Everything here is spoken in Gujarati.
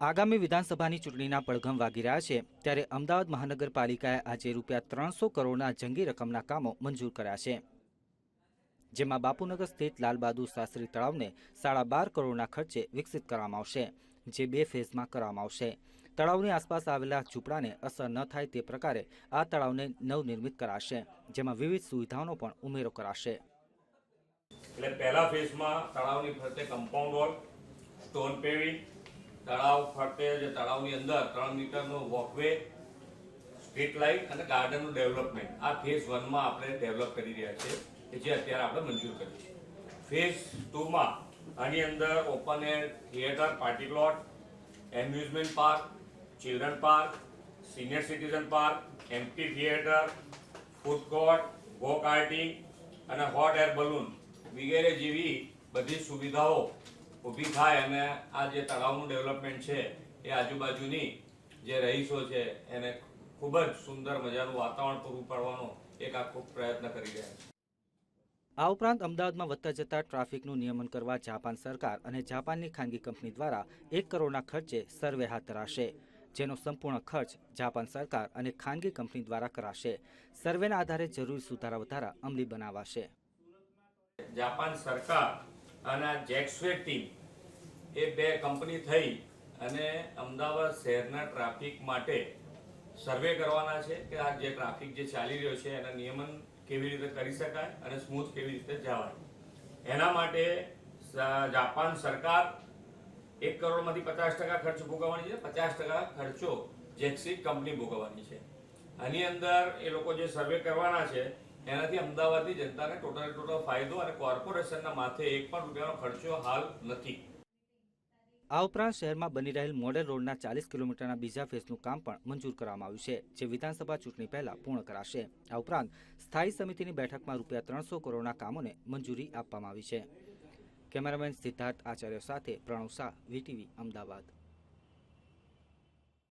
આગામી વિધાનસભાની ચૂંટણીના પડઘમ વાગી રહ્યા છે, ત્યારે અમદાવાદ મહાનગરપાલિકાએ આજે રૂપિયા ત્રણસો કરોડના જંગી રકમના કામો મંજૂર કર્યા છે. જેમાં બાપુનગર સ્થિત લાલબહાદુર શાસ્ત્રી તળાવને સાડા બાર કરોડના ખર્ચે વિકસિત કરવામાં આવશે, જે બે ફેઝમાં કરવામાં આવશે. તળાવની આસપાસ આવેલા ઝૂંપડાને અસર ન થાય તે પ્રકારે આ તળાવને નવનિર્મિત કરાશે, જેમાં વિવિધ સુવિધાઓનો પણ ઉમેરો કરાશે. એટલે પહેલા ફેઝમાં તળાવની ફરતે કમ્પાઉન્ડ વોલ સ્ટોન પેવિંગ તળાવ ફરતે જે તળાવની અંદર ત્રણ મીટરનો વોકવે સ્ટ્રીટ લાઇટ અને ગાર્ડનનું ડેવલપમેન્ટ આ ફેઝ વનમાં આપણે ડેવલપ કરી રહ્યા છીએ જે અત્યારે આપણે મંજૂર કર્યું છે. ફેઝ ટુમાં આની અંદર open air theatre party plot amusement park children park senior citizen park amphitheatre food court go karting અને હોટ એર બલૂન વગેરે જેવી બધી સુવિધાઓ ઊભી થાય અને આ જે તળાવનું ડેવલપમેન્ટ છે એ આજુબાજુની જે રહીશો છે એને ખૂબ જ સુંદર મજાનું વાતાવરણ પૂરું પાડવાનો એક આખો પ્રયત્ન કરી રહ્યા છે. આ ઉપરાંત અમદાવાદમાં વધતા જતા ટ્રાફિકનું નિયમન કરવા જાપાન સરકાર અને જાપાનની ખાનગી કંપની દ્વારા એક કરોડના ખર્ચે સર્વે હાથ ધરાશે જેનો સંપૂર્ણ ખર્ચ જાપાન સરકાર અને ખાનગી કંપની દ્વારા કરાશે. સર્વેના આધારે જરૂરી સુધારા વધારા અમલી બનાવાશે. જાપાન સરકાર અને આ જેક્સવે ટીમ એ બે કંપની થઈ અને અમદાવાદ શહેરના ટ્રાફિક માટે સર્વે કરવાના છે કે આ જે ટ્રાફિક જે ચાલી રહ્યો છે એના નિયમન કેવી રીતે કરી શકાય અને સ્મૂથ કેવી રીતે જવાય. એના માટે જાપાન સરકાર એક કરોડમાંથી પચાસ ટકા ખર્ચ ભોગવવાની છે. પચાસ ટકા ખર્ચો જેક્સી કંપની ભોગવવાની છે. આની અંદર એ લોકો જે સર્વે કરવાના છે એનાથી અમદાવાદની જનતાને ટોટલ ટોટલ ફાયદો અને કોર્પોરેશનના માથે એક પણ રૂપિયાનો ખર્ચો હાલ નથી. આ ઉપરાંત શહેરમાં બની રહેલ મોડેલ રોડના ચાલીસ કિલોમીટરના બીજા ફેઝનું કામ પણ મંજૂર કરવામાં આવ્યું છે, જે વિધાનસભા ચૂંટણી પહેલા પૂર્ણ કરાશે. આ ઉપરાંત સ્થાયી સમિતિની બેઠકમાં રૂપિયા ત્રણસો કરોડના કામોને મંજૂરી આપવામાં આવી છે. કેમેરામેન સિદ્ધાર્થ આચાર્ય સાથે પ્રણવ શાહ, વીટીવી, અમદાવાદ.